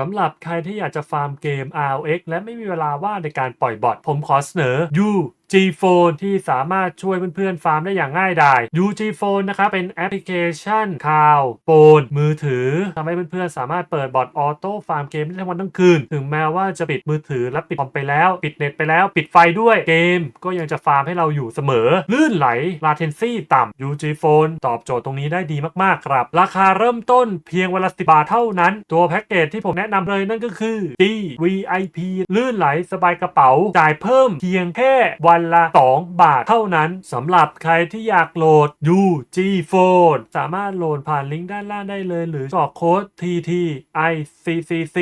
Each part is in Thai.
สำหรับใครที่อยากจะฟาร์มเกม RX และไม่มีเวลาว่างในการปล่อยบอทผมขอเสนอ You G-Phone ที่สามารถช่วยเพื่อนๆฟาร์มได้อย่างง่ายดาย UG Phone นะครับเป็นแอปพลิเคชันข่าวโฟนมือถือทำให้เพื่อนๆสามารถเปิดบอร์ดออโต้ฟาร์มเกมได้ทั้งวันทั้งคืน ถึงแม้ว่าจะปิดมือถือและปิดคอมไปแล้ว ปิดเน็ตไปแล้ว ปิดไฟด้วยเกม ก็ยังจะฟาร์มให้เราอยู่เสมอ ลื่นไหล ลาเทนซี่ต่ำ UG Phone ตอบโจทย์ตรงนี้ได้ดีมากๆครับ ราคาเริ่มต้นเพียงวันละสิบาทเท่านั้น ตัวแพ็กเกจที่ผมแนะนำเลยนั่นก็คือ D VIP ลื่นไหลสบายกระเป๋าจ่ายเพิ่มเพียงแค่วันละ 2 บาทเท่านั้นสำหรับใครที่อยากโหลด UG Phone สามารถโหลดผ่านลิงก์ด้านล่างได้เลย หรือกรอกโค้ด TT ICCC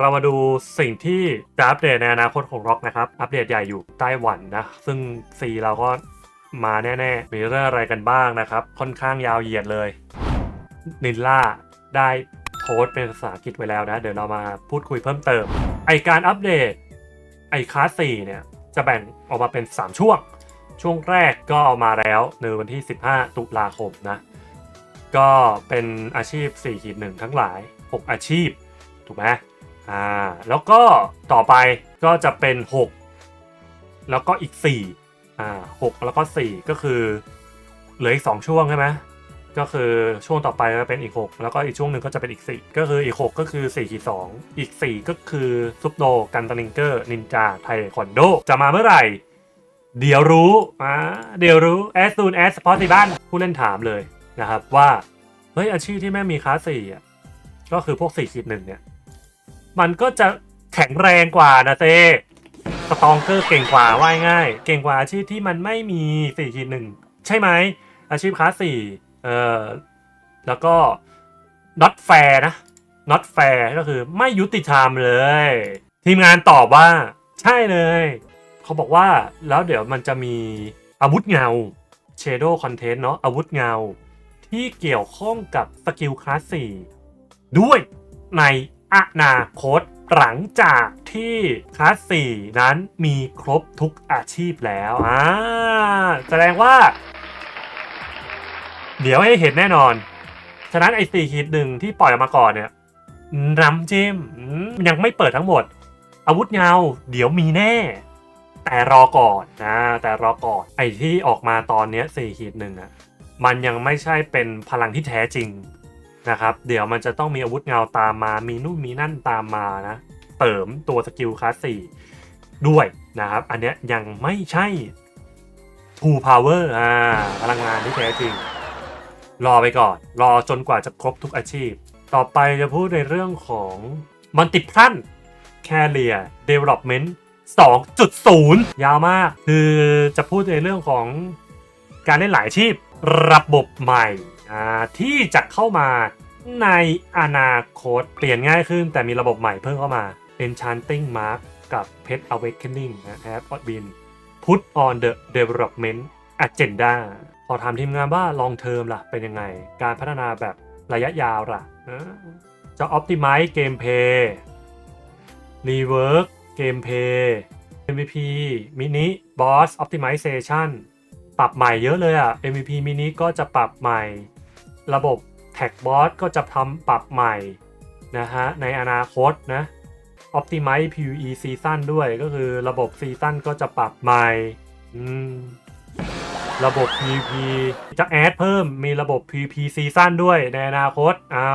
เรามาดูสิ่งที่จะอัปเดตในอนาคตของร็อกนะครับ อัปเดตใหญ่อยู่ไต้หวันนะ ซึ่งซีเราก็มาแน่ๆ มีเรื่องอะไรกันบ้างนะครับ ค่อนข้างยาวเหยียดเลยนินล่าได้โพสต์เป็นภาษาอังกฤษไว้แล้วนะ เดี๋ยวเรามาพูดคุยเพิ่มเติม ไอการอัปเดตไอคลาส4เนี่ย จะแบ่งออกมาเป็น 3 ช่วง ช่วงแรกก็เอามาแล้วในวันที่ 15 ตุลาคมนะ ก็เป็นอาชีพ4ขีดหนึ่งทั้งหลาย 6 อาชีพ ถูกไหมอ่า แล้วก็ต่อไปก็จะเป็น 6 แล้วก็อีก 4 อ่า 6 แล้วก็ 4 ก็คือ เหลืออีก 2 ช่วงใช่ไหม ก็คือช่วงต่อไปก็เป็นอีก 6 แล้วก็อีกช่วงหนึ่งก็จะเป็นอีก 4 ก็คืออีก 6 ก็คือ4ขีด2อีก 4 ก็คือซุปโนกันตาลิงเกอร์นินจาไทคอนโด จะมาเมื่อไหร่ เดี๋ยวรู้อ่าเดี๋ยวรู้ as soon as possible ผู้เล่นถามเลยนะครับว่า เฮ้ยอาชีพที่แม่มีคลาส4อะก็คือพวก4ขีดหนึ่งเนี่ย มันก็จะแข็งแรงกว่านะเต้สตองเกอร์เก่งกว่าว่ายง่าย เก่งกว่าอาชีพที่มันไม่มี4ขีดหนึ่งใช่ไหมอาชีพคลาส4 เออแล้วก็ not fair นะ not fair ก็คือไม่ยุติธรรมเลย ทีมงานตอบว่า ใช่เลย เขาบอกว่าแล้วเดี๋ยวมันจะมีอาวุธเงา Shadow Content เนาะอาวุธเงา ที่เกี่ยวข้องกับสกิลคลาส4ด้วยในอนาคตหลังจากที่คลาส4นั้นมีครบทุกอาชีพแล้วอ่าแสดงว่า เดี๋ยวให้เห็นแน่นอน ฉะนั้นไอ้สี่ขีดหนึ่งที่ปล่อยออกมาก่อนเนี่ยน้ำจิ้มยังไม่เปิดทั้งหมด อาวุธเงาเดี๋ยวมีแน่ แต่รอก่อนนะแต่รอก่อนไอที่ออกมาตอนเนี้ยสี่ขีดหนึ่งอะมันยังไม่ใช่เป็นพลังที่แท้จริงนะครับ เดี๋ยวมันจะต้องมีอาวุธเงาตามมา มีนู่นมีนั่นตามมานะเติมตัวสกิลคลาสสี่ด้วยนะครับ อันเนี้ยยังไม่ใช่ True Power อ่าพลังงานที่แท้จริง รอไปก่อน รอจนกว่าจะครบทุกอาชีพ ต่อไปจะพูดในเรื่องของมันติพัน Career Development 2.0 ยาวมาก คือจะพูดในเรื่องของการเล่นหลายอาชีพระบบใหม่ที่จะเข้ามาในอนาคตเปลี่ยนง่ายขึ้น แต่มีระบบใหม่เพิ่มเข้ามา Enchanting Mark กับ Pet Awakening นะ Have been put on the development agenda พอถามทีมงานว่า long term ล่ะ เป็นยังไง การพัฒนาแบบระยะยาวล่ะเออจะ optimize gameplay rework gameplay MVP mini boss optimization ปรับใหม่เยอะเลยอะ MVP mini ก็จะปรับใหม่ ระบบ tag boss ก็จะทำปรับใหม่นะฮะ ในอนาคตนะ optimize PVE season ด้วยก็คือระบบ season ก็จะปรับใหม่ อืม ระบบ PVP จะแอดเพิ่มมีระบบ PVP season ด้วยในอนาคตเอา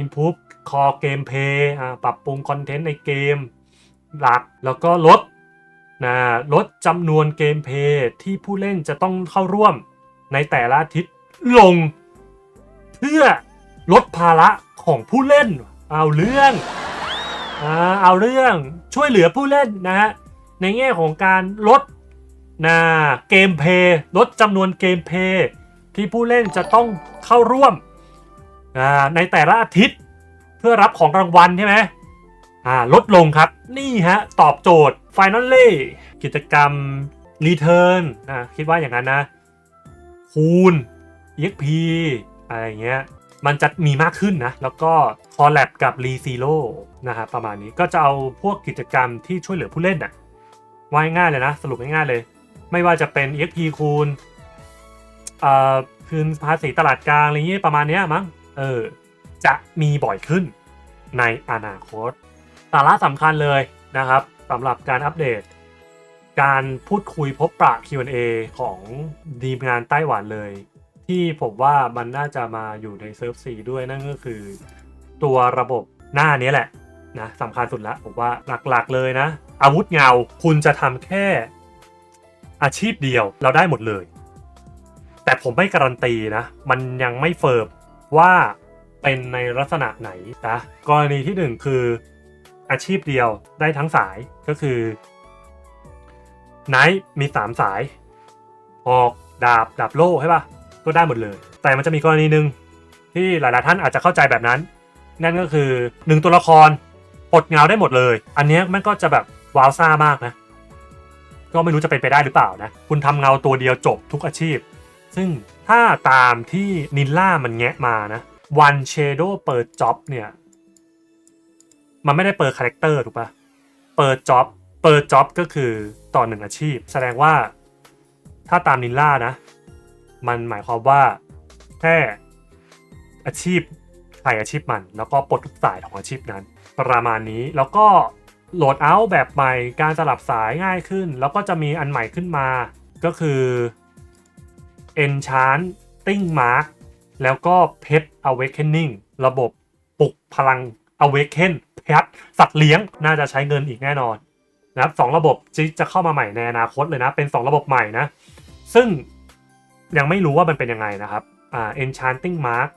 improve core gameplay อ่าปรับปรุงคอนเทนต์ในเกมหลักแล้วก็ลดนะลดจำนวนเกมเพลย์ที่ผู้เล่นจะต้องเข้าร่วมในแต่ละอาทิตย์ลง เพื่อลดภาระของผู้เล่น เอาเรื่องอเอาเรื่องช่วยเหลือผู้เล่นนะฮะในแง่ของการลด นะเกมเพย์ลดจำนวนเกมเพย์ที่ผู้เล่นจะต้องเข้าร่วมในแต่ละอาทิตย์เพื่อรับของรางวัลใช่ไหมลดลงครับ นี่ฮะ ตอบโจทย์ Finally กิจกรรม Return นะคิดว่าอย่างนั้นนะ คูณ EXP อะไรเงี้ย มันจะมีมากขึ้นนะ แล้วก็คอลแลบกับ r e z e r o นะครับประมาณนี้ก็จะเอาพวกกิจกรรมที่ช่วยเหลือผู้เล่นน่ะว่าง่ายเลยนะ สรุปง่ายๆเลย ไม่ว่าจะเป็น EXP คูณเอ่อคืนภาษีตลาดกลางอะไรเงี้ยประมาณเนี้ยมั้งเออจะมีบ่อยขึ้นในอนาคตสาระสำคัญเลยนะครับสำหรับการอัปเดต การพูดคุยพบปะ Q&A ของทีมงานไต้หวันเลย ที่ผมว่ามันน่าจะมาอยู่ในเซิร์ฟซีด้วยนั่นก็คือ ตัวระบบหน้านี้แหละนะสำคัญสุดละผมว่าหลักๆเลยนะ อาวุธเงาคุณจะทำแค่ อาชีพเดียวเราได้หมดเลย แต่ผมไม่การันตีนะ มันยังไม่เฟิร์มว่าเป็นในลักษณะไหนนะกรณีที่หนึ่งคืออาชีพเดียวได้ทั้งสายก็คือไนท์มีสามสายหอกดาบดาบโล่ใช่ปะก็ได้หมดเลย แต่มันจะมีกรณีหนึ่งที่หลาย ๆ ท่านอาจจะเข้าใจแบบนั้น นั่นก็คือหนึ่งตัวละครปลดเงาได้หมดเลย อันนี้มันก็จะแบบว้าวซ่ามากนะ ก็ไม่รู้จะเป็นไปได้หรือเปล่านะ คุณทำเงาตัวเดียวจบทุกอาชีพ ซึ่งถ้าตามที่นินล่ามันแงะมานะวันเชโดเปิดจ็อบเนี่ย มันไม่ได้เปิดคาแรคเตอร์ถูกปะเปิดจ็อบเปิดจ็อบก็คือต่อหนึ่งอาชีพ แสดงว่าถ้าตามนินล่านะ มันหมายความว่าแค่อาชีพใครอาชีพมัน แล้วก็ปลดทุกสายของอาชีพนั้น ประมาณนี้แล้วก็ โหลดเอาท์แบบใหม่การสลับสายง่ายขึ้น แล้วก็จะมีอันใหม่ขึ้นมา ก็คือ Enchanting Mark แล้วก็ Pet Awakening ระบบปลุกพลัง Awaken เพชสัตว์เลี้ยงน่าจะใช้เงินอีกแน่นอนนะครับสองระบบจะเข้ามาใหม่ในอนาคตเลยนะ เป็น 2 ระบบใหม่นะ ซึ่งยังไม่รู้ว่ามันเป็นยังไงนะครับอ่า Enchanting Mark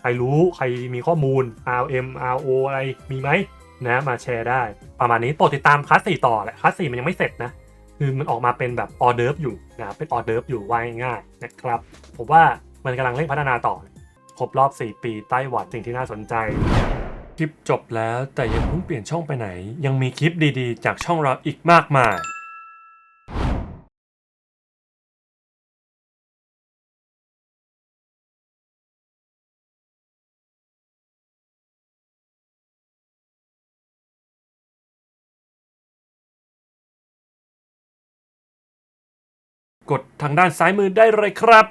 ใครรู้ใครมีข้อมูล RM RO อะไรมีไหม นะมาแชร์ได้ ประมาณนี้โปรดติดตามคลาสสี่ต่อแหละคลาสสี่มันยังไม่เสร็จนะ คือมันออกมาเป็นแบบออเดิร์ฟอยู่นะเป็นออเดิร์ฟอยู่ว่ายง่ายนะครับ ผมว่ามันกำลังเร่งพัฒนาต่อ ครบรอบ 4 ปีไต้หวันสิ่งที่น่าสนใจ คลิปจบแล้วแต่ยังเพิ่งเปลี่ยนช่องไปไหน ยังมีคลิปดีๆ จากช่องเราอีกมากมาย กดทางด้านซ้ายมือได้เลยครับ